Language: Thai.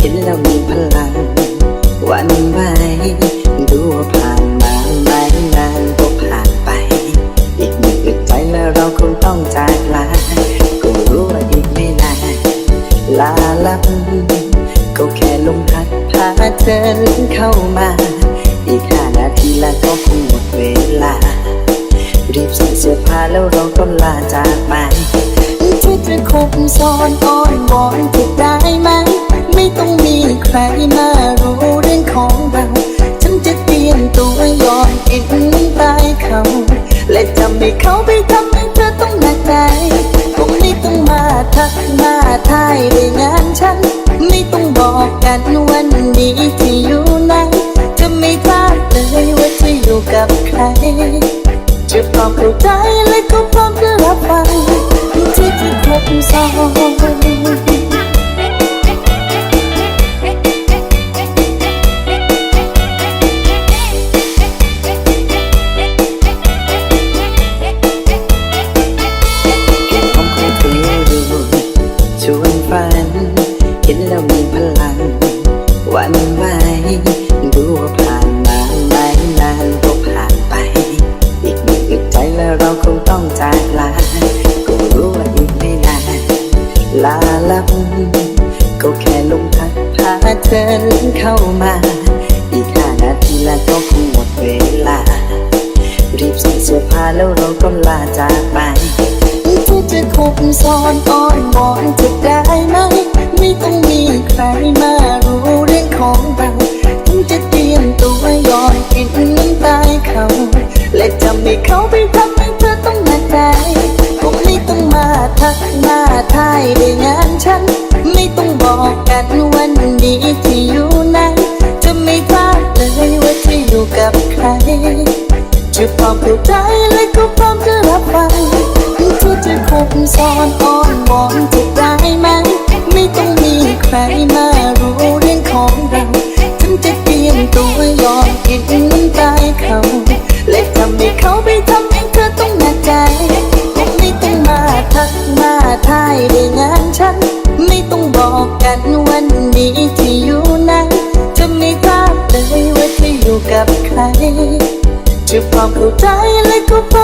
เห็นแล้วมีพลังวันไหวดูผ่านมาไม่นานก็ผ่านไป อีกหนึ่งอึดใจแล้วเราคงต้องจากลาก็รู้ว่าอีกไม่นานลาลับก็แค่ลมพัดพาเธอเข้ามา อีกห้านาทีแล้วก็คงหมดเวลา รีบใส่เสื้อผ้าแล้วเราก็ลาจากไป จะคบซ้อนอ้อนวอนจะได้ไหม ไม่ต้องมีใครมารู้เรื่องของเราฉันจะเตรียมตัวยอมกินน้ำตายเขาและจะไม่เขาไปทำให้เธอต้องหนักใจคงไม่ต้องมาทักมาทายในงานฉัน ไม่ต้องบอกกันวันนี้ที่อยู่ไหนจะไม่พลาดเลยว่าจะอยู่กับใครจะพร้อมเข้าใจและก็พร้อมจะรับฟัง ที่จะคบซ้อนเห็นผมของเธอดูชวนฝัน เห็นแล้วมีพลังวันไหว ก็แค่ลมพัดพาเธอเข้ามา อีกห้านาทีแล้วก็คงหมดเวลา รีบใส่เสื้อผ้าแล้วเราก็ลาจากไปที่จะคบซ้อนอ้อนวอนจะได้ไหม ไม่ต้องมีใครมารู้เรื่องของเรา อบไปได้และก็พร้อมจะรับไปงที่ทุกจะคุมสอนอ้อนวอนจะได้ไหมไม่ต้องมีใครมารู้เรื่องของเราฉันจะเตรียมตัวยอมกินน้ำตาเขาและทำให้เขาไปทำให้เธอต้องหนักใจไม่ต้องมาทักมาทายด้วยงานฉัน ไม่ต้องบอกกันวันนี้ที่อยู่ไหนจะไม่ทราบเลยว่าจะอยู่กับใคร Te papo dai le copa